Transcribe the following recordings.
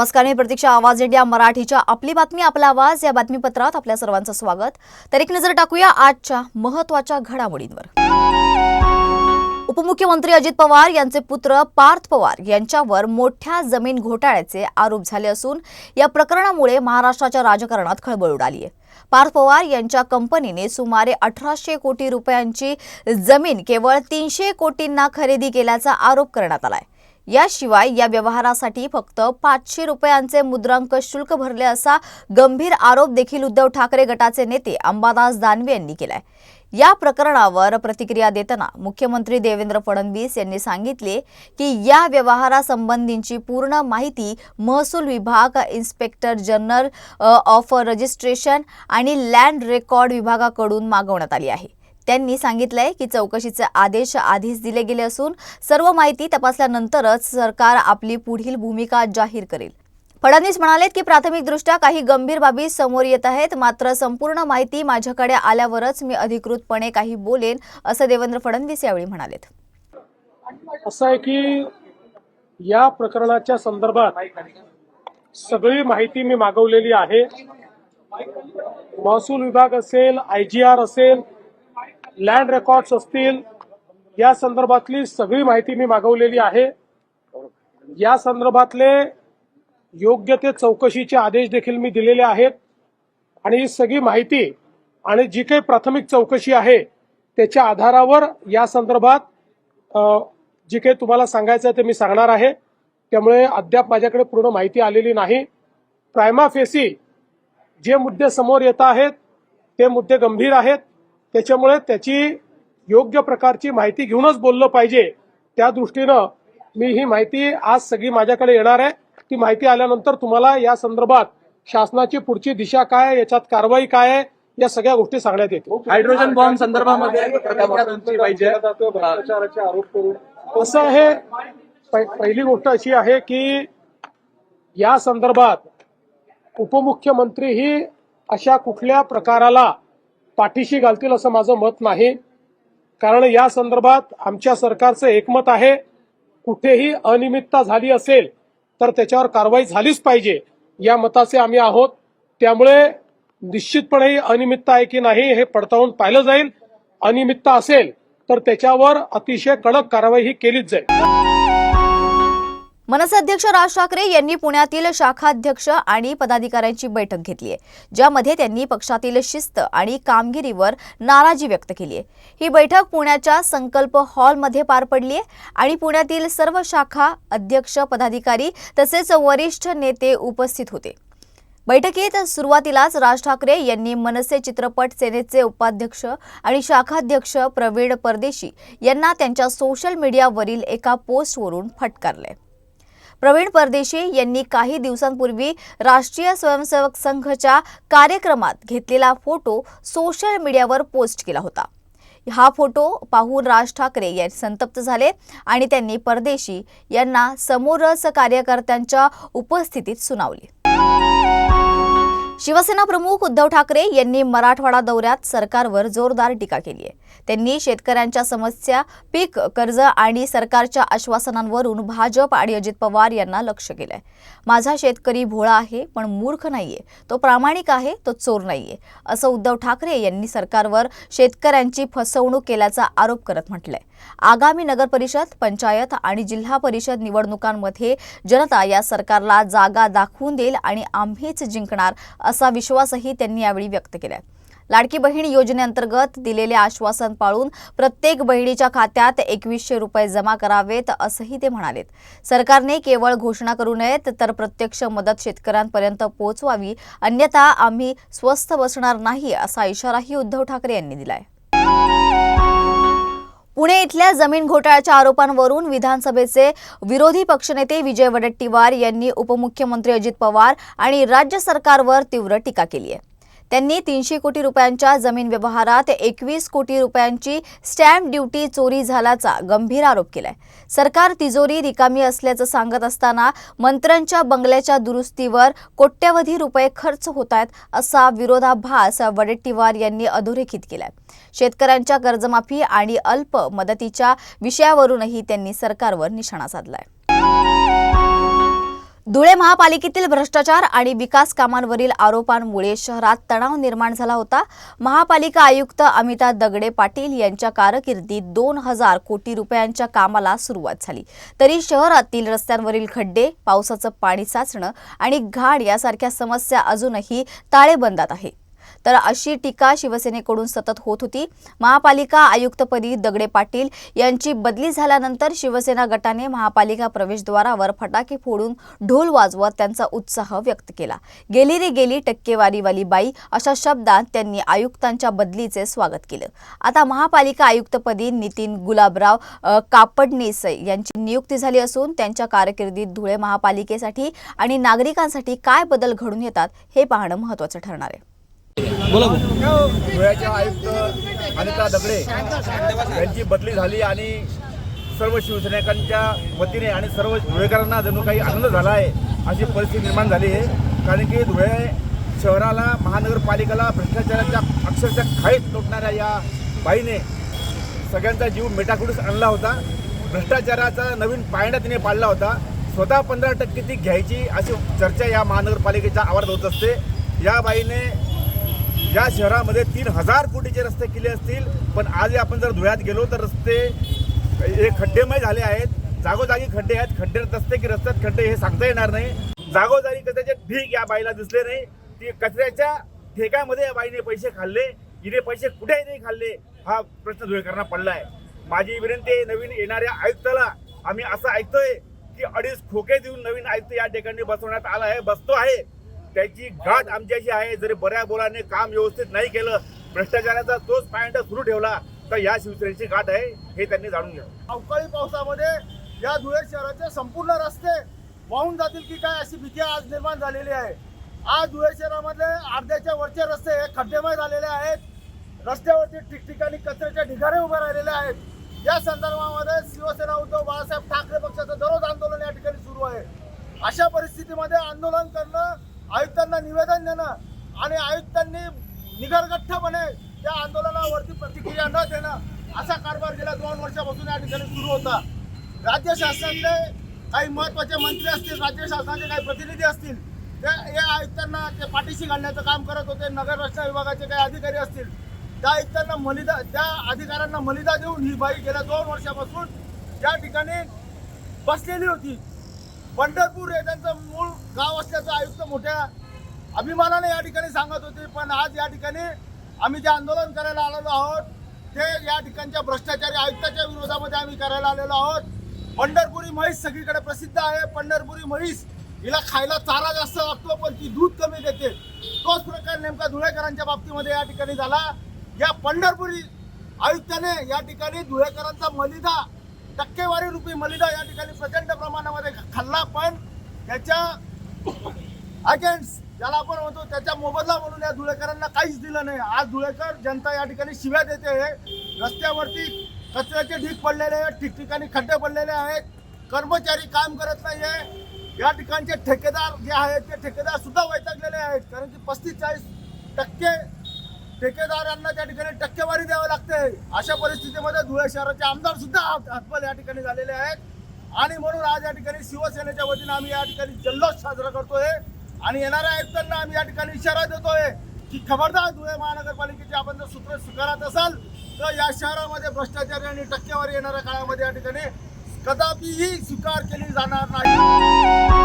नमस्कार मी प्रतीक्षा आवाज इंडिया मराठीच्या आपली बातमी आपला आवाज. या बातमीपत्रात आपल्या सर्वांचं स्वागत. तर एक नजर टाकूया आजच्या महत्त्वाच्या घडामोडींवर. उपमुख्यमंत्री अजित पवार यांचे पुत्र पार्थ पवार यांच्यावर मोठ्या जमीन घोटाळ्याचे आरोप झाले असून या प्रकरणामुळे महाराष्ट्राच्या राजकारणात खळबळ उडाली आहे पार्थ पवार यांच्या कंपनीने सुमारे अठराशे कोटी रुपयांची जमीन केवळ तीनशे कोटींना खरेदी केल्याचा आरोप करण्यात आलाय. याशिवाय या व्यवहारासाठी फक्त पाचशे रुपयांचे मुद्रांक शुल्क भरले असा गंभीर आरोप देखील उद्धव ठाकरे गटाचे नेते अंबादास दानवे यांनी केलाय. या प्रकरणावर प्रतिक्रिया देताना मुख्यमंत्री देवेंद्र फडणवीस यांनी सांगितले की या व्यवहारासंबंधीची पूर्ण माहिती महसूल विभाग इन्स्पेक्टर जनरल ऑफ रजिस्ट्रेशन आणि लँड रेकॉर्ड विभागाकडून मागवण्यात आली आहे. त्यांनी सांगितलंय की चौकशीचे आदेश आधीच दिले गेले असून सर्व माहिती तपासल्यानंतरच सरकार आपली पुढील भूमिका जाहीर करेल. फडणवीस म्हणाले की प्राथमिकदृष्ट्या काही गंभीर बाबी समोर येत आहेत मात्र संपूर्ण माहिती माझ्याकडे आल्यावरच मी अधिकृतपणे काही बोलेन असं देवेंद्र फडणवीस यावेळी म्हणालेत. असं आहे की या प्रकरणाच्या संदर्भात सगळी माहिती मी मागवलेली आहे. महसूल विभाग असेल आय जी आर असेल लँड रेकॉर्ड्स असतील या संदर्भातली सगळी माहिती मी मागवलेली आहे. या संदर्भातले योग्य ते चौकशीचे आदेश देखील मी दिलेले आहेत. आणि ही सगळी माहिती आणि जी काही प्राथमिक चौकशी आहे त्याच्या आधारावर या संदर्भात जी जे काही तुम्हाला सांगायचं आहे ते मी सांगणार आहे. त्यामुळे अद्याप माझ्याकडे पूर्ण माहिती आलेली नाही. प्रायमा फेसी जे मुद्दे समोर येत आहेत ते मुद्दे गंभीर आहेत. त्याच्यामुळे त्याची योग्य प्रकारची माहिती घेऊनच बोललं पाहिजे. त्या दृष्टीनं मी ही माहिती आज सगळी माझ्याकडे येणार आहे. ती माहिती आल्यानंतर तुम्हाला या संदर्भात शासनाची पुढची दिशा काय याच्यात कारवाई काय आहे या सगळ्या गोष्टी सांगण्यात येतील. हायड्रोजन बॉम्ब संदर्भामध्ये आरोप करून असं आहे पहिली गोष्ट अशी आहे की या संदर्भात उपमुख्यमंत्री ही अशा कुठल्या प्रकाराला पाठीशी घालतील असं माझं मत नाही. कारण या संदर्भात आमच्या सरकारचं एकमत आहे. कुठेही अनियमितता झाली असेल तर त्याच्यावर कारवाई झालीच पाहिजे. या मताचे आम्ही आहोत. त्यामुळे निश्चितपणे ही अनियमितता आहे की नाही हे पडताळून पाहिलं जाईल. अनियमितता असेल तर त्याच्यावर अतिशय कडक कारवाई ही केलीच जाईल. मनसे अध्यक्ष राज ठाकरे यांनी पुण्यातील शाखाध्यक्ष आणि पदाधिकाऱ्यांची बैठक घेतली आहे ज्यामध्ये त्यांनी पक्षातील शिस्त आणि कामगिरीवर नाराजी व्यक्त केली आहे. ही बैठक पुण्याच्या संकल्प हॉलमध्ये पार पडली आहे आणि पुण्यातील सर्व शाखा अध्यक्ष पदाधिकारी तसेच वरिष्ठ नेते उपस्थित होते. बैठकीत सुरुवातीलाच राज ठाकरे यांनी मनसे चित्रपट सेनेचे उपाध्यक्ष आणि शाखाध्यक्ष प्रवीण परदेशी यांना त्यांच्या सोशल मीडियावरील एका पोस्टवरून फटकारले. प्रवीण परदेशी यांनी काही दिवसांपूर्वी राष्ट्रीय स्वयंसेवक संघच्या कार्यक्रमात घेतलेला फोटो सोशल मीडियावर पोस्ट केला होता. हा फोटो पाहून राज ठाकरे यांनी संतप्त झाले आणि त्यांनी परदेशी यांना समोरच कार्यकर्त्यांच्या उपस्थितीत सुनावली. शिवसेना प्रमुख उद्धव ठाकरे यांनी मराठवाडा दौऱ्यात सरकारवर जोरदार टीका केली आहे. त्यांनी शेतकऱ्यांच्या समस्या पीक कर्ज आणि सरकारच्या आश्वासनांवरून भाजप आणि अजित पवार यांना लक्ष केलंय. माझा शेतकरी भोळा आहे पण मूर्ख नाहीये. तो प्रामाणिक आहे तो चोर नाहीये असं उद्धव ठाकरे यांनी सरकारवर शेतकऱ्यांची फसवणूक केल्याचा आरोप करत म्हटलंय. आगामी नगर परिषद पंचायत आणि जिल्हा परिषद निवडणुकांमध्ये जनता या सरकारला जागा दाखवून देईल आणि आम्हीच जिंकणार असा विश्वासही त्यांनी यावेळी व्यक्त केला लाडकी बहीण योजनेअंतर्गत दिलेले आश्वासन पाळून प्रत्येक बहिणीच्या खात्यात एकवीसशे रुपये जमा करावेत असंही ते म्हणालेत. सरकारने केवळ घोषणा करू नयेत तर प्रत्यक्ष मदत शेतकऱ्यांपर्यंत पोहोचवावी. अन्यथा आम्ही स्वस्थ बसणार नाही असा इशाराही उद्धव ठाकरे यांनी दिलाय. पुणे इथल्या जमीन घोटाळ्याच्या आरोपांवरून विधानसभेचे विरोधी पक्षनेते विजय वडेट्टीवार यांनी उपमुख्यमंत्री अजित पवार आणि राज्य सरकारवर तीव्र टीका केली आहे. त्यांनी तीनशे कोटी रुपयांच्या जमीन व्यवहारात एकवीस कोटी रुपयांची स्टॅम्प ड्युटी चोरी झाल्याचा गंभीर आरोप केलाय. सरकार तिजोरी रिकामी असल्याचं सांगत असताना मंत्र्यांच्या बंगल्याच्या दुरुस्तीवर कोट्यवधी रुपये खर्च होत आहेत असा विरोधाभास वडेट्टीवार यांनी अधोरेखित केलाय. शेतकऱ्यांच्या कर्जमाफी आणि अल्प मदतीच्या विषयावरूनही त्यांनी सरकारवर निशाणा साधलाय. धुळे महापालिकेतील भ्रष्टाचार आणि विकास कामांवरील आरोपांमुळे शहरात तणाव निर्माण झाला होता. महापालिका आयुक्त अमिता दगडे पाटील यांच्या कारकिर्दीत दोन हजार कोटी रुपयांच्या कामाला सुरुवात झाली. तरी शहरातील रस्त्यांवरील खड्डे पावसाचं पाणी साचणं आणि घाण यासारख्या समस्या अजूनही ताळेबंदात आहे. तर अशी टीका शिवसेनेकडून सतत होत होती. महापालिका आयुक्तपदी दगडे पाटील यांची बदली झाल्यानंतर शिवसेना गटाने महापालिका प्रवेशद्वारावर फटाके फोडून ढोल वाजवत त्यांचा उत्साह व्यक्त केला. गेली रे गेली टक्केवारीवाली बाई अशा शब्दात त्यांनी आयुक्तांच्या बदलीचे स्वागत केलं. आता महापालिका आयुक्तपदी नितीन गुलाबराव अ, यांची नियुक्ती झाली असून त्यांच्या कारकिर्दीत धुळे महापालिकेसाठी आणि नागरिकांसाठी काय बदल घडून येतात हे पाहणं महत्त्वाचं ठरणार आहे. धुळ्याचे आयुक्त अनिता दगडे यांची बदली झाली आणि सर्व शिवसैनिकांच्या वतीने आणि सर्व धुळेकरांना जणू काही आनंद झाला आहे अशी परिस्थिती निर्माण झाली आहे. कारण की धुळे शहराला महानगरपालिकेला भ्रष्टाचाराच्या अक्षरशः खाईत लोटणाऱ्या या बाईने सगळ्यांचा जीव मेटाकुडीस आणला होता. भ्रष्टाचाराचा नवीन पायंडा तिने पाडला होता. स्वतः पंधरा टक्के ती घ्यायची अशी चर्चा या महानगरपालिकेच्या आवारात होत असते. या बाईने या शहरामध्ये तीन हजार कोटीचे रस्ते केले असतील पण आज आपण जर धुळ्यात गेलो तर रस्ते हे खड्डेमय झाले आहेत. जागोजागी खड्डे आहेत. खड्डे रस्ते की रस्त्यात खड्डे हे सांगता येणार नाही. जागोजागी कचऱ्याचे ढीक या बाईला दिसले नाही. ती कचऱ्याच्या ठेक्यामध्ये या बाईने पैसे खाल्ले. हिने पैसे कुठेही नाही खाल्ले. हा प्रश्न धुळेकरांना पडला आहे माझी विनंती आहे नवीन येणाऱ्या आयुक्ताला आम्ही असं ऐकतोय की अडीच खोके देऊन नवीन आयुक्त या ठिकाणी बसवण्यात आला आहे बसतो आहे. त्याची गाठ आमच्याशी आहे. जरी बऱ्या बोलाने काम व्यवस्थित नाही केलं भ्रष्टाचाराचा तोच पॉइंट सुरू ठेवला तर या शिवसेनेची गाठ आहे हे त्यांनी जाणून घ्यावं. अवकाळी पावसामध्ये या धुळे शहराचे संपूर्ण रस्ते वाहून जातील की काय अशी भीती आज निर्माण झालेली आहे. आज धुळे शहरामधले अर्ध्याच्या वरचे रस्ते हे खड्डेमय झालेले आहेत. रस्त्यावरती ठिकठिकाणी कचऱ्याच्या ढिगारे उभे राहिलेले आहेत. या संदर्भामध्ये शिवसेना उद्धव बाळासाहेब ठाकरे पक्षाचं दररोज आंदोलन या ठिकाणी सुरू आहे. अशा परिस्थितीमध्ये आंदोलन करणं आयुक्तांना निवेदन देणं आणि आयुक्तांनी निगरगठ्ठपणे त्या आंदोलनावरती प्रतिक्रिया न देणं असा कारभार गेल्या दोन वर्षापासून या ठिकाणी सुरू होता. राज्य शासनातले काही महत्त्वाचे मंत्री असतील राज्य शासनाचे काही प्रतिनिधी असतील ते या आयुक्तांना ते पाठीशी घालण्याचं काम करत होते. नगर रचना विभागाचे काही अधिकारी असतील त्या आयुक्तांना मलिदा त्या अधिकाऱ्यांना मलिदा देऊन ही बाई गेल्या दोन वर्षापासून या ठिकाणी बसलेली होती. पंढरपूर हे त्यांचं मूळ गाव असल्याचं आयुक्त मोठ्या अभिमानाने या ठिकाणी सांगत होते. पण आज या ठिकाणी आम्ही जे आंदोलन करायला आलेलो आहोत ते या ठिकाणच्या भ्रष्टाचारी आयुक्ताच्या विरोधामध्ये आम्ही करायला आलेलो आहोत. पंढरपुरी म्हैस सगळीकडे प्रसिद्ध आहे. पंढरपुरी म्हैस हिला खायला चारा जास्त लागतो पण ती दूध कमी देते. तोच प्रकार नेमका धुळेकरांच्या बाबतीमध्ये या ठिकाणी झाला. या पंढरपुरी आयुक्ताने या ठिकाणी धुळेकरांचा मलिदा टक्केवारी रुपी मलिदा या ठिकाणी प्रचंड प्रमाणामध्ये खाल्ला पण त्याच्या अगेन्स्ट ज्याला आपण म्हणतो त्याच्या मोबदला म्हणून या धुळेकरांना काहीच दिलं नाही. आज धुळेकर जनता या ठिकाणी शिव्या देते आहे. रस्त्यावरती कचऱ्याचे ढीक पडलेले आहेत ठिकठिकाणी खड्डे पडलेले आहेत. कर्मचारी काम करत नाही आहे या ठिकाणचे ठेकेदार जे आहेत ते ठेकेदार सुद्धा वैतागलेले आहेत. कारण की पस्तीस चाळीस टक्के ठेकेदारांना त्या ठिकाणी टक्केवारी द्यावी लागते. अशा परिस्थितीमध्ये धुळे शहराचे आमदार सुद्धा हातबल या ठिकाणी झालेले आहेत. आणि म्हणून आज या ठिकाणी शिवसेनेच्या वतीनं आम्ही या ठिकाणी जल्लोष साजरा करतोय. आणि येणाऱ्या आयुक्तांना आम्ही या ठिकाणी इशारा देतोय की खबरदार धुळे महानगरपालिकेचे आपण जर सूत्र स्वीकारत असाल तर या शहरामध्ये भ्रष्टाचारी आणि टक्केवारी येणाऱ्या काळामध्ये या ठिकाणी कदापिही स्वीकार केली जाणार नाही.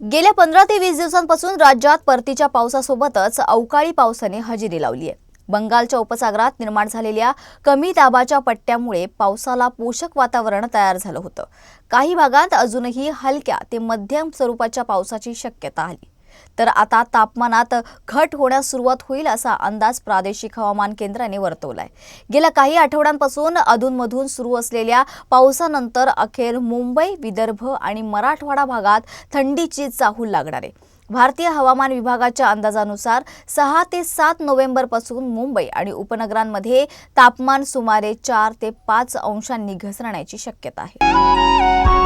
गेल्या पंधरा ते वीस दिवसांपासून राज्यात परतीच्या पावसासोबतच अवकाळी पावसाने हजेरी लावली आहे बंगालच्या उपसागरात निर्माण झालेल्या कमी दाबाच्या पट्ट्यामुळे पावसाला पोषक वातावरण तयार झालं होतं. काही भागात अजूनही हलक्या ते मध्यम स्वरूपाच्या पावसाची शक्यता आली तर आता तापमानात घट होण्यास सुरुवात होईल असा अंदाज प्रादेशिक हवामान केंद्राने वर्तवलाय. गेल्या काही आठवड्यांपासून अधूनमधून सुरू असलेल्या पावसानंतर अखेर मुंबई विदर्भ आणि मराठवाडा भागात थंडीची चाहूल लागणार आहे. भारतीय हवामान विभागाच्या अंदाजानुसार सहा ते सात नोव्हेंबरपासून मुंबई आणि उपनगरांमध्ये तापमान सुमारे चार ते पाच अंशांनी घसरण्याची शक्यता आहे.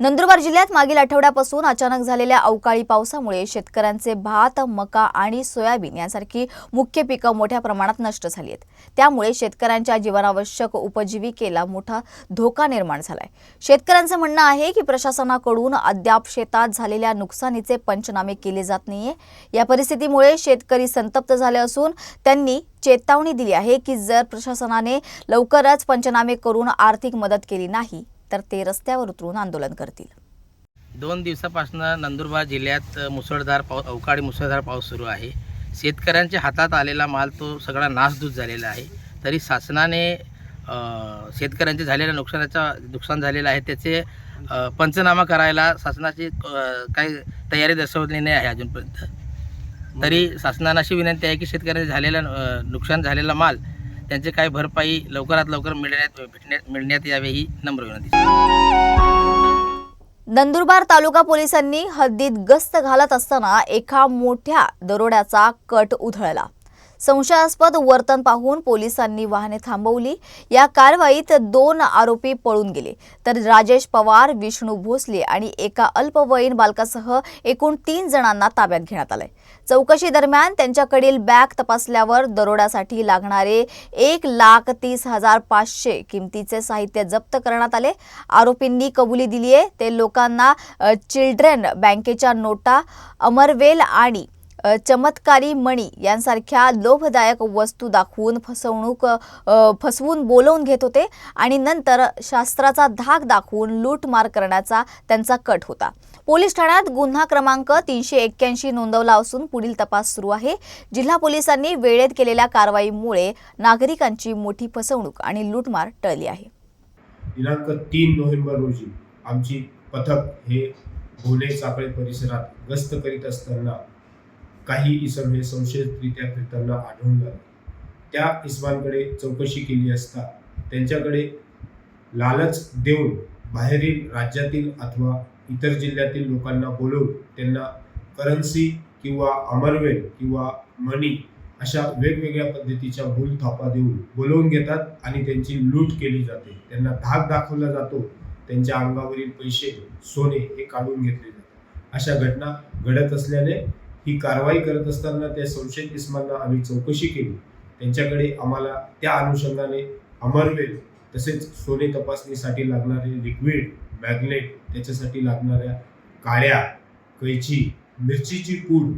नंदुरबार जिल्ह्यात मागील आठवड्यापासून अचानक झालेल्या अवकाळी पावसामुळे शेतकऱ्यांचे भात मका आणि सोयाबीन यांसारखी मुख्य पिकं मोठ्या प्रमाणात नष्ट झाली आहेत. त्यामुळे शेतकऱ्यांच्या जीवनावश्यक उपजीविकेला मोठा धोका निर्माण झालाय. शेतकऱ्यांचं म्हणणं आहे की प्रशासनाकडून अद्याप शेतात झालेल्या नुकसानीचे पंचनामे केले जात नाहीये. या परिस्थितीमुळे शेतकरी संतप्त झाले असून त्यांनी चेतावणी दिली आहे की जर प्रशासनाने लवकरच पंचनामे करून आर्थिक मदत केली नाही तर ते रस्त्यावर उतरून आंदोलन करतील. दोन दिवसापासून नंदुरबार जिल्ह्यात मुसळधार पाऊस अवकाळी मुसळधार पाऊस सुरू आहे. शेतकऱ्यांच्या हातात आलेला माल तो सगळा नासधूस झालेला आहे. तरी शासनाने शेतकऱ्यांचे झालेल्या नुकसानाचा नुकसान झालेलं आहे त्याचे पंचनामा करायला शासनाची काही तयारी दर्शवली नाही आहे अजूनपर्यंत. तरी शासनाला अशी विनंती आहे की शेतकऱ्यांचे झालेला नुकसान झालेला माल त्यांचे काही भरपाई लवकरात लवकर मिळण्यात मिळण्यात यावे ही नम्र विनंती. नंदुरबार तालुका पोलिसांनी हद्दीत गस्त घालत असताना एका मोठ्या दरोड्याचा कट उधळला. संशयास्पद वर्तन पाहून पोलिसांनी वाहने थांबवली. या कारवाईत दोन आरोपी पळून गेले. तर राजेश पवार विष्णू भोसले आणि एका अल्पवयीन बालकासह एकूण तीन जणांना ताब्यात घेण्यात आलंय. चौकशी दरम्यान त्यांच्याकडील बॅग तपासल्यावर दरोड्यासाठी लागणारे एक लाख तीस हजार पाचशे किमतीचे साहित्य जप्त करण्यात आले. आरोपींनी कबुली दिली आहे ते लोकांना चिल्ड्रन बँकेच्या नोटा अमरवेल आणि चमत्कारी मणी यांसारख्या लोभदायक वस्तू दाखवून फसवणूक फसवून बोलवून घेत होते आणि नंतर शास्त्राचा धाक दाखवून लूटमार करण्याचा त्यांचा कट होता. पोलीस ठाण्यात गुन्हा क्रमांक तीनशे एक्क्याऐंशी नोंदवला असून पुढील तपास सुरू आहे. जिल्हा पोलिसांनी वेळेत केलेल्या कारवाईमुळे नागरिकांची मोठी फसवणूक आणि लूटमार टळली आहे. दिनांक तीन नोव्हेंबर रोजी आमची पथक हे भोले साखळे परिसरात गस्त करीत असताना काही इसम हे संशयितरित्या फिरताना आढळून आले त्या इसमांकडे चौकशी केली असता त्यांच्याकडे लालच देऊन बाहेरील राज्यातील अथवा इतर जिल्ह्यातील लोकांना बोलवून त्यांना करन्सी किंवा अमरवेल किंवा मनी अशा वेगवेगळ्या पद्धतीच्या भूल थापा देऊन बोलवून घेतात आणि त्यांची लूट केली जाते. त्यांना धाक दाखवला जातो. त्यांच्या अंगावरील पैसे सोने हे काढून घेतले जातात. अशा घटना घडत असल्याने ही कारवाई करत असताना त्या संशयित इस्मांना आम्ही चौकशी केली. त्यांच्याकडे आम्हाला त्या अनुषंगाने अमरवेल तसेच सोने तपासणीसाठी लागणारे लिक्विड मॅग्नेट त्याच्यासाठी लागणाऱ्या काळ्या कैची मिरचीची पूड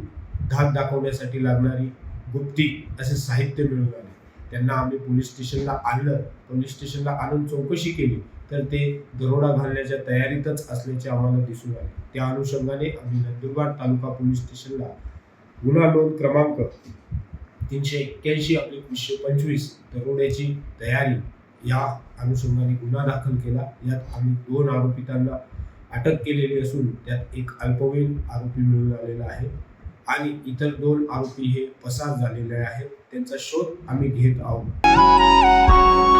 धाक दाखवण्यासाठी लागणारी गुप्ती असे साहित्य मिळून आले. त्यांना आम्ही पोलीस स्टेशनला आणलं. पोलीस स्टेशनला आणून चौकशी केली. तर ते दरोडा घालण्याच्या तयारीतच असल्याचे आम्हाला दिसून आले. त्या अनुषंगाने आम्ही नंदुरबार तालुका पोलीस स्टेशनला गुन्हा नोंद क्रमांक तीनशे एक्क्याऐंशी आपले वीसशे पंचवीस दरोड्याची तयारी या अनुषंगाने गुन्हा दाखल केला. यात आम्ही दोन आरोपितांना अटक केलेली असून त्यात एक अल्पवयीन आरोपी मिळून आलेला आहे आणि इतर दोन आरोपी हे पसार झालेले आहेत. त्यांचा शोध आम्ही घेत आहोत.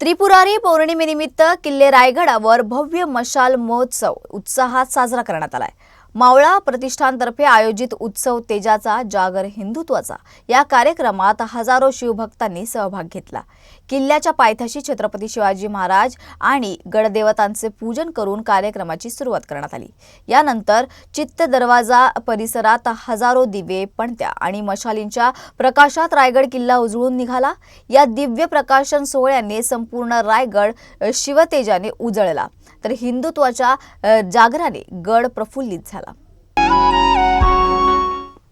त्रिपुरारी पौर्णिमेनिमित्त किल्ले रायगडावर भव्य मशाल महोत्सव उत्साहात साजरा करण्यात आलाय. मावळा प्रतिष्ठानतर्फे आयोजित उत्सव तेजाचा जागर हिंदुत्वाचा या कार्यक्रमात हजारो शिवभक्तांनी सहभाग घेतला. किल्ल्याच्या पायथ्याशी छत्रपती शिवाजी महाराज आणि गडदेवतांचे पूजन करून कार्यक्रमाची सुरुवात करण्यात आली. यानंतर चित्त दरवाजा परिसरात हजारो दिवे पणत्या आणि मशालींच्या प्रकाशात रायगड किल्ला उजळून निघाला. या दिव्य प्रकाशन सोहळ्याने संपूर्ण रायगड शिवतेजाने उजळला. तर हिंदुत्वाच्या जागराने गड प्रफुल्लित झाला.